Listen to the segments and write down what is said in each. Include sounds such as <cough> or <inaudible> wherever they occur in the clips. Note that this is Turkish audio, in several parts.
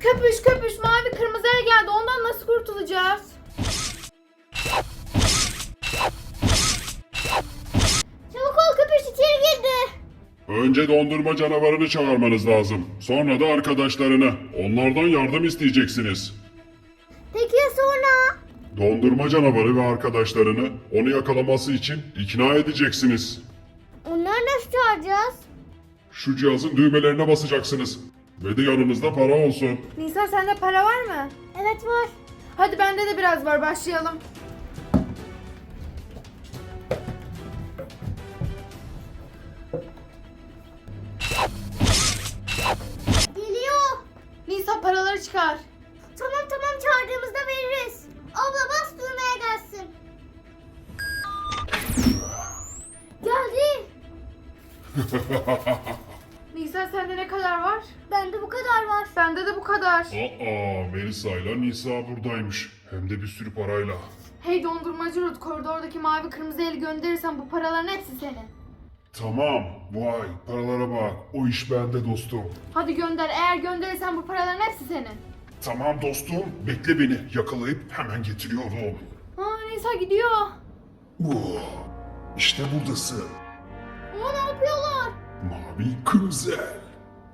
Köpüş köpüş mavi kırmızı el geldi. Ondan nasıl kurtulacağız? Çabuk ol köpüş içeri girdi. Önce dondurma canavarını çağırmanız lazım. Sonra da arkadaşlarını. Onlardan yardım isteyeceksiniz. Peki ya sonra? Dondurma canavarı ve arkadaşlarını onu yakalaması için ikna edeceksiniz. Onları nasıl çağıracağız? Şu cihazın düğmelerine basacaksınız. Ve de yanınızda para olsun. Nisa sende para var mı? Evet var. Hadi bende de biraz var başlayalım. Geliyor. Nisa paraları çıkar. Tamam tamam çağırdığımızda veririz. Abla bas düğmeye gelsin. Geldi. <laughs> Nisa sende ne kadar var? Bende bu kadar var. Bende de bu kadar. Aa, Melisa ile Nisa buradaymış. Hem de bir sürü parayla. Hey dondurmacı Ruth koridordaki mavi kırmızı eli gönderirsen bu paraların hepsi senin. Tamam, vay paralara bak. O iş bende dostum. Hadi gönder. Eğer gönderirsen bu paraların hepsi senin. Tamam dostum, bekle beni. Yakalayıp hemen getiriyorum. Aa Nisa gidiyor. Oh, işte buradasın. Ama ne yapıyorlar? Mavi kırmızı.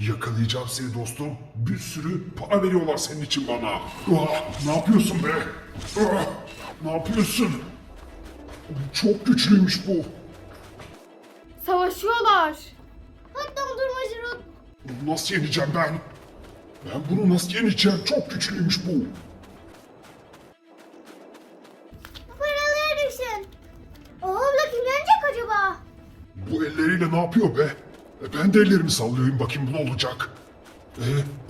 Yakalayacağım seni dostum. Bir sürü para veriyorlar senin için bana. Ah, ne yapıyorsun be? Ah, ne yapıyorsun? Çok güçlüymüş bu. Savaşıyorlar. Hadi dondurmacı Ruth. Bunu nasıl yeneceğim ben? Ben bunu nasıl yeneceğim? Çok güçlüymüş bu. Bu paraları düşün. O abla kim yenecek acaba? Bu elleriyle ne yapıyor be? E, ben de ellerimi sallıyorum bakayım bu ne olacak? E,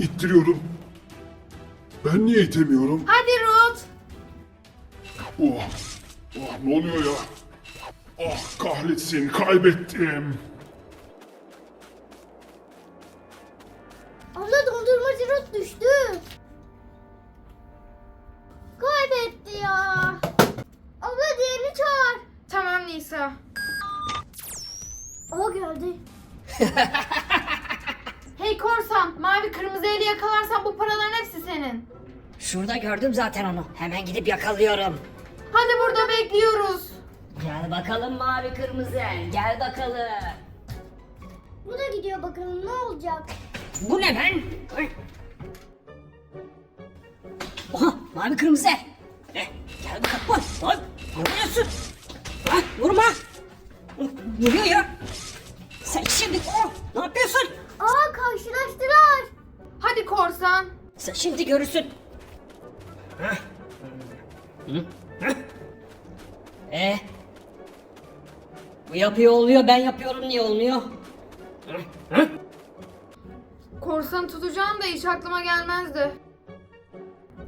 ittiriyorum. Ben niye itemiyorum? Hadi Ruth. Oh, oh ne oluyor ya? Ah kahretsin kaybettim. Hey korsan mavi kırmızı eli yakalarsan bu paraların hepsi senin. Şurada gördüm zaten onu. Hemen gidip yakalıyorum. Hadi burada bekliyoruz. Gel bakalım mavi kırmızı. Gel bakalım. Bu da gidiyor bakalım ne olacak. Bu ne ben? Oha mavi kırmızı. Eh, gel bakalım. Oy, oy, ne vuruyorsun? Ah, vurma. Vuruyor ya. Sen şimdi oh, ne yapıyorsun? Aa karşılaştılar. Hadi korsan. Sen şimdi görürsün. Hah. Hı? Hah. Eh. Bu yapıyor oluyor ben yapıyorum niye olmuyor? Hı? Hı? Korsan tutacağım da hiç aklıma gelmezdi.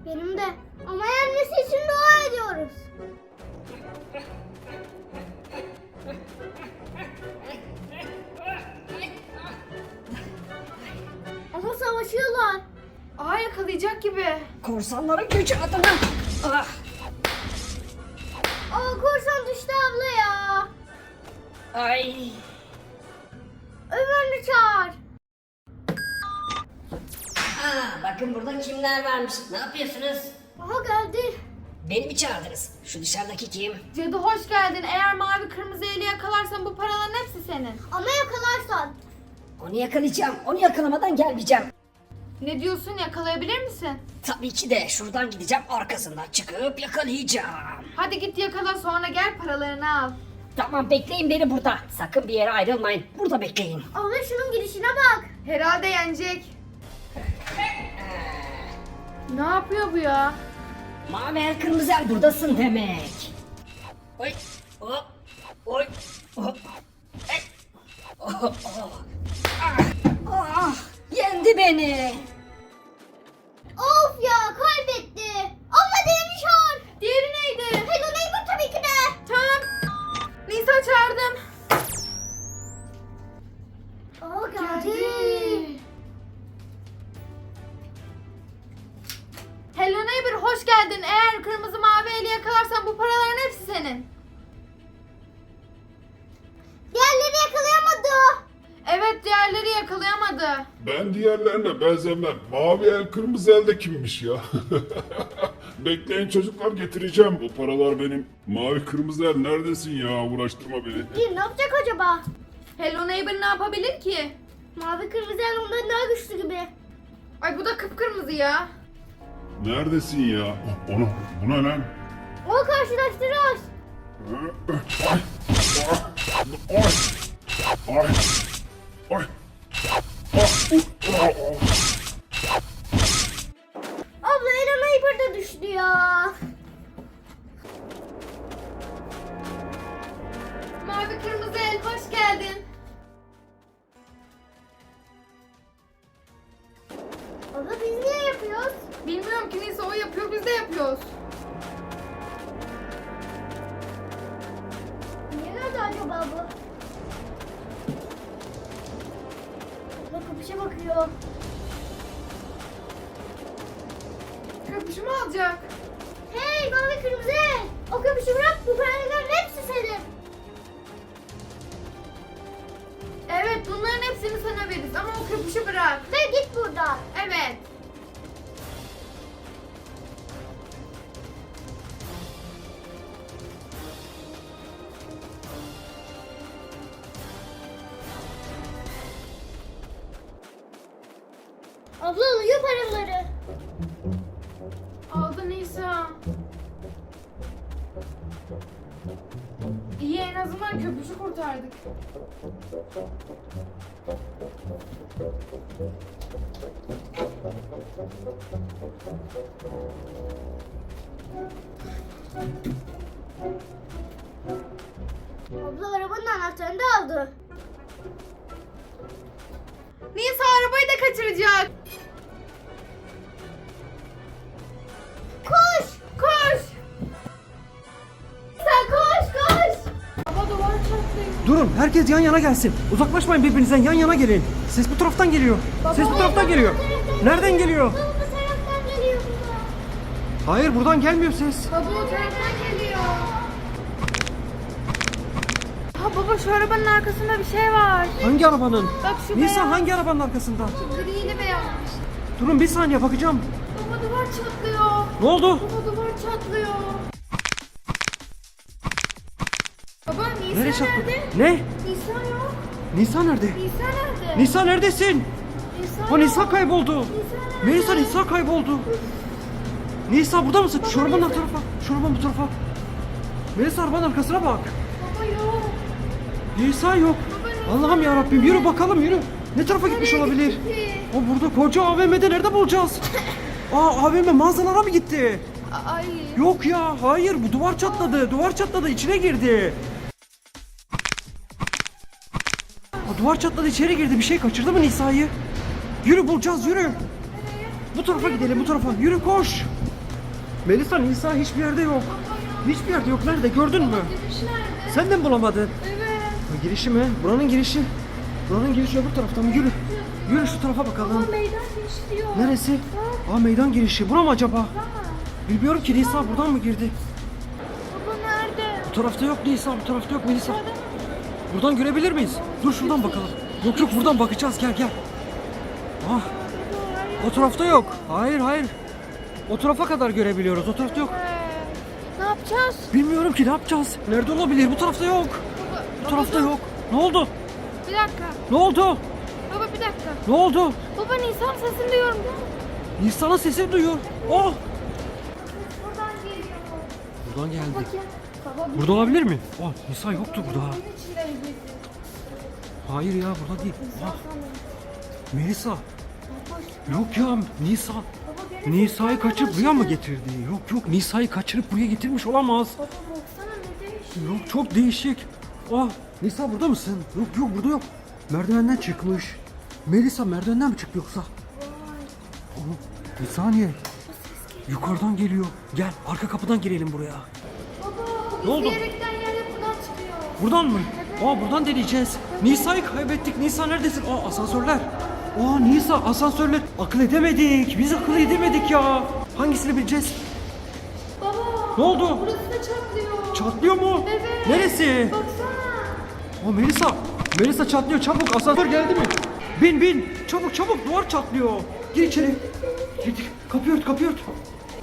Benim de. Ama yenmesi için dua ediyoruz. <laughs> Savaşıyorlar. Aa yakalayacak gibi. Korsanların gücü adına. Ah. Aa korsan düştü abla ya. Ay. Ömer'i çağır. Aa, bakın burada kimler varmış. Ne yapıyorsunuz? Aha geldi. Beni mi çağırdınız? Şu dışarıdaki kim? Cadı hoş geldin. Eğer mavi kırmızı eli yakalarsan bu paraların hepsi senin. Ama yakalarsan. Onu yakalayacağım. Onu yakalamadan gelmeyeceğim. Ne diyorsun yakalayabilir misin? Tabii ki de şuradan gideceğim arkasından çıkıp yakalayacağım. Hadi git yakala sonra gel paralarını al. Tamam bekleyin beni burada. Sakın bir yere ayrılmayın. Burada bekleyin. Abla şunun gidişine bak. Herhalde yenecek. ne yapıyor bu ya? Mavi el kırmızı el buradasın demek. Oy. Hop. Oy. Hop. Oh, oh. Ah, ah, yendi beni. Aa geldi. Hello neighbor hoş geldin. Eğer kırmızı mavi eli yakalarsan bu paraların hepsi senin. Diğerleri yakalayamadı. Evet diğerleri yakalayamadı. Ben diğerlerine benzemem. Mavi el kırmızı el de kimmiş ya? <laughs> Bekleyin çocuklar getireceğim. Bu paralar benim. Mavi kırmızı el neredesin ya? Uğraştırma beni. Ne yapacak acaba? Hello Neighbor ne yapabilir ki? Mavi kırmızı el ondan daha güçlü gibi. Ay bu da kıpkırmızı ya. Neredesin ya? Oh, Onu, bu ne lan? O karşılaştırıyoruz. Ay! Ay! Ay! Ay! Ah. Abla Eren Ayıpır da düştü ya. Kapışa bakıyor. Köpüşümü alacak. Hey mavi kırmızı. O kapışı bırak bu paraların hepsi senin. Evet bunların hepsini sana veririz ama o köpüşü bırak. Ve git buradan. Evet. Abla alıyor paraları. Aldı Nisa. İyi en azından köpüşü kurtardık. Abla arabanın anahtarını da aldı. Nisa arabayı da kaçıracak. Herkes yan yana gelsin. Uzaklaşmayın birbirinizden yan yana gelin. Ses bu taraftan geliyor. Ses bu taraftan geliyor. Nereden geliyor? Baba bu taraftan geliyor baba. Hayır buradan gelmiyor ses. Baba o taraftan geliyor. Ha baba şu arabanın arkasında bir şey var. Hangi arabanın? Bak şu Nisa beyaz. hangi arabanın arkasında? Grili beyaz. Durun bir saniye bakacağım. Baba duvar çatlıyor. Ne oldu? Baba duvar çatlıyor. Baba Nisa Nereye çarptı? nerede? Ne? Nisa yok. Nisa nerede? Nisa nerede? Nisa neredesin? Nisa yok. Nisa kayboldu. Nisa nerede? Melisa Nisa kayboldu. Nisa burada mısın? Şu arabanın tarafa. Şu arabanın bu tarafa. Melisa arabanın arkasına bak. Baba yok. Nisa yok. Allah'ım ya Rabbim yürü bakalım yürü. Ne tarafa gitmiş olabilir? gitti? O burada koca AVM'de nerede bulacağız? <laughs> Aa AVM mağazalara mı gitti? Ay. Yok ya hayır bu duvar çatladı. Duvar çatladı içine girdi. O duvar çatladı içeri girdi. Bir şey kaçırdı mı Nisa'yı? Yürü bulacağız yürü. Bu tarafa gidelim bu tarafa. Yürü koş. Melisa Nisa hiçbir yerde yok. Hiçbir yerde yok. Nerede gördün mü? Giriş nerede? Sen de mi bulamadın? Evet. Ha, girişi mi? Buranın girişi. Buranın girişi öbür taraftan mı? Yürü. Yürü şu tarafa bakalım. Baba meydan giriş diyor. Neresi? Aa meydan girişi. Bura mı acaba? Bilmiyorum ki Nisa buradan mı girdi? Baba nerede? Bu tarafta yok Nisa, bu tarafta yok Melisa. Buradan görebilir miyiz? Dur şuradan bakalım. Yok yok buradan bakacağız gel gel. Ah. O tarafta yok. Hayır hayır. O tarafa kadar görebiliyoruz. O tarafta yok. Ne yapacağız? Bilmiyorum ki ne yapacağız. Nerede olabilir? Bu tarafta yok. Baba, Bu tarafta yok. Ne oldu? Bir dakika. Ne oldu? Baba bir dakika. Ne oldu? Baba Nisan sesini duyuyorum. Nisa'nın sesini duyuyor. Oh! Buradan geliyor. Buradan geldi. Bakayım. Burada olabilir mi? Oh, Nisa yoktu burada. Hayır ya burada değil. Ah. Melisa. Yok ya Nisa. Nisa'yı kaçırıp buraya mı getirdi? Yok yok Nisa'yı kaçırıp buraya getirmiş olamaz. Baba baksana ne değişik. Yok çok değişik. Ah Nisa burada mısın? Yok yok burada yok. Merdivenden çıkmış. Melisa merdivenden mi çıktı yoksa? Oh, bir saniye. Yukarıdan geliyor. Gel arka kapıdan girelim buraya. Ne oldu? Diyerekten yerde buradan çıkıyor. Buradan mı? Aa buradan deneyeceğiz. Nisa'yı kaybettik. Nisa neredesin? Aa asansörler. Aa Nisa asansörler. Akıl edemedik. Biz akıl edemedik ya. Hangisini bileceğiz? Baba Ne oldu? burası da çatlıyor. Çatlıyor mu? Evet. Neresi? Baksana. Aa Melisa. Melisa çatlıyor çabuk. Asansör geldi mi? Bin bin. Çabuk çabuk duvar çatlıyor. Gir içeri. Gir. Kapıyı ört kapıyı ört.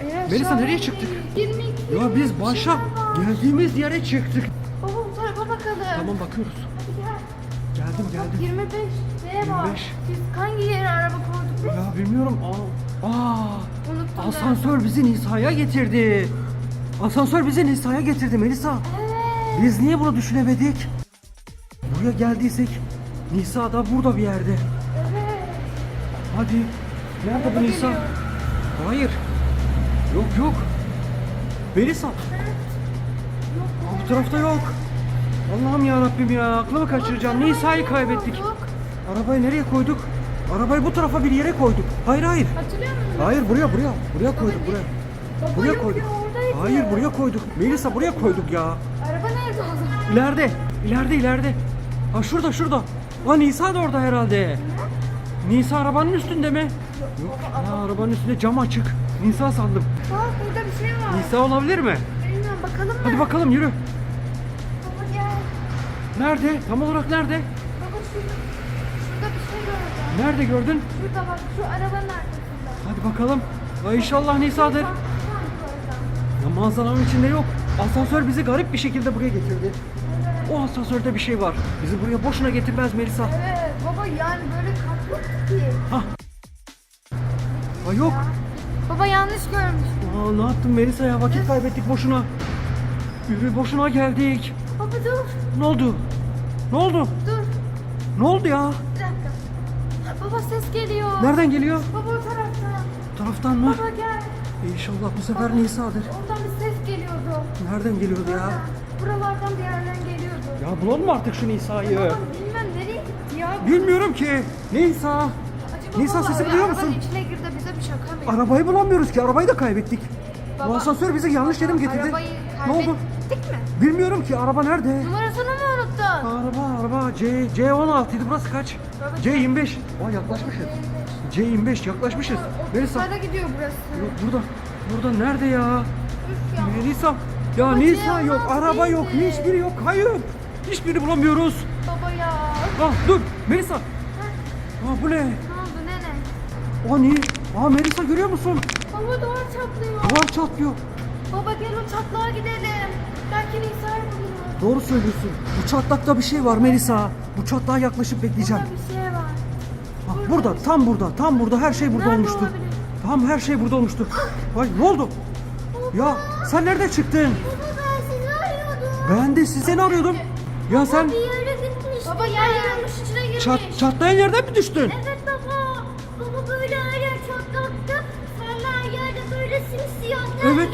Eğer Melisa, nereye çıktık? 22 Ya biz başa geldiğimiz yere çıktık. Baba bu tarafa bakalım. Tamam bakıyoruz. Hadi gel. Geldim Bak geldim. 25 neye var? 25. Biz hangi yere araba koyduk biz? Ya bilmiyorum. Aa, aa Unuttum ben. asansör bizi Nisa'ya getirdi. Asansör bizi Nisa'ya getirdi Melisa. Evet. Biz niye bunu düşünemedik? Buraya geldiysek Nisa da burada bir yerde. Evet. Hadi. Nerede bu Nisa? Hayır. Yok yok. Yok. Aa, bu tarafta yok. Allah'ım ya Rabbim ya aklımı kaçıracağım. Nisa'yı kaybettik. Arabayı nereye koyduk? Arabayı bu tarafa bir yere koyduk. Hayır hayır. Hatırlıyor musun? Hayır buraya buraya. Buraya koyduk buraya. Baba Buraya yok koyduk. ya, oradaydı. Hayır buraya koyduk. Melisa buraya koyduk ya. Araba nerede o zaman? İleride. ileride ileride. Ha şurada şurada. Ha Nisa da orada herhalde. Nisa arabanın üstünde mi? Yok. Ya arabanın üstünde cam açık. Nisa sandım. Bak burada bir şey var. Nisa olabilir mi? Bilmiyorum bakalım mı? Hadi bakalım yürü. Baba gel. Nerede? Tam olarak nerede? Baba şurada, şurada bir şey gördüm. Nerede gördün? Şurada bak şu arabanın arkasında. Hadi bakalım. Ha, inşallah Nisa'dır. Ya manzaranın içinde yok. Asansör bizi garip bir şekilde buraya getirdi. O asansörde bir şey var. Bizi buraya boşuna getirmez Melisa. Evet baba yani böyle yok ki. Ha yok. Baba yanlış görmüş. Aa, ne yaptın Melisa ya? Vakit kaybettik boşuna. Yürü boşuna geldik. Baba dur Ne oldu? Ne oldu? dur Ne oldu ya? bir dakika. Baba ses geliyor. Nereden geliyor? Baba o taraftan. Bu taraftan mı? Baba gel. İnşallah bu sefer Nisa'dır. Oradan bir ses geliyordu. Nereden geliyordu ya? Buralardan bir yerden geliyordu. Ya bulalım mı artık şu Nisa'yı? Baba bilmem nereye gitti ya. Bilmiyorum ki. Nisa. Acaba Nisa baba sesi biliyor arabanın musun? içine girdi Arabayı bulamıyoruz ki. Arabayı da kaybettik. Bu Baba, asansör bizi yanlış yere mi getirdi? Arabayı Ne oldu? kaybettik mi? Bilmiyorum ki. Araba nerede? Numarasını mı unuttun? Araba araba C C16 idi burası kaç? Baba, C25. Aa yaklaşmışız. C25 yaklaşmışız. Melisa. Otuzlara gidiyor burası. Yok burada. Burada nerede ya? Üf ya. Melisa. Ya Baba, Nisa C16 yok, araba yok, değildi. hiçbiri yok. Hayır. Hiçbirini bulamıyoruz. Baba ya. Ah dur Melisa. Aa bu ne? Ne oldu nene? Aa ne? Aa Melisa görüyor musun? Baba duvar çatlıyor. Duvar çatlıyor. Baba gel o çatlağa gidelim. Belki Nisa'yı buluruz. Doğru söylüyorsun. Bu çatlakta bir şey var Melisa. Bu çatlağa yaklaşıp bekleyeceğim. Burada bir şey var. Ha, burada, tam burada, tam burada her şey burada Nerede olmuştu. olabilir? Tam her şey burada olmuştu. Ay ne oldu? Ya sen nerede çıktın? Baba ben sizi arıyordum. Ben de sizi seni arıyordum. Ya sen Bir yere gitmiş. Baba yer yarılmış içine girmiş. çat, çatlayan yerden mi düştün? Evet Evet.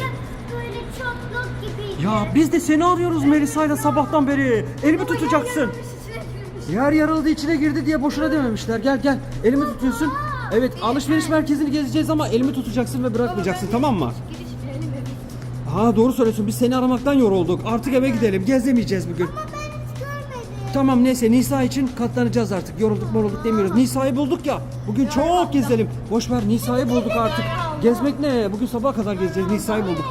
Böyle çatlak gibiydi. Ya biz de seni arıyoruz Melisa'yla sabahtan beri. Elimi tutacaksın. Yer yarıldı içine girdi diye boşuna dememişler. Gel gel elimi tutuyorsun. Evet alışveriş merkezini gezeceğiz ama elimi tutacaksın ve bırakmayacaksın tamam mı? Ha doğru söylüyorsun biz seni aramaktan yorulduk. Artık eve gidelim gezemeyeceğiz bugün. Ben hiç görmedim. Tamam neyse Nisa için katlanacağız artık. Yorulduk morulduk demiyoruz. Nisa'yı bulduk ya. Bugün çok gezelim. Boş ver Nisa'yı bulduk artık. Gezmek ne? Bugün sabaha kadar gezeceğiz. Nisa'yı bulduk.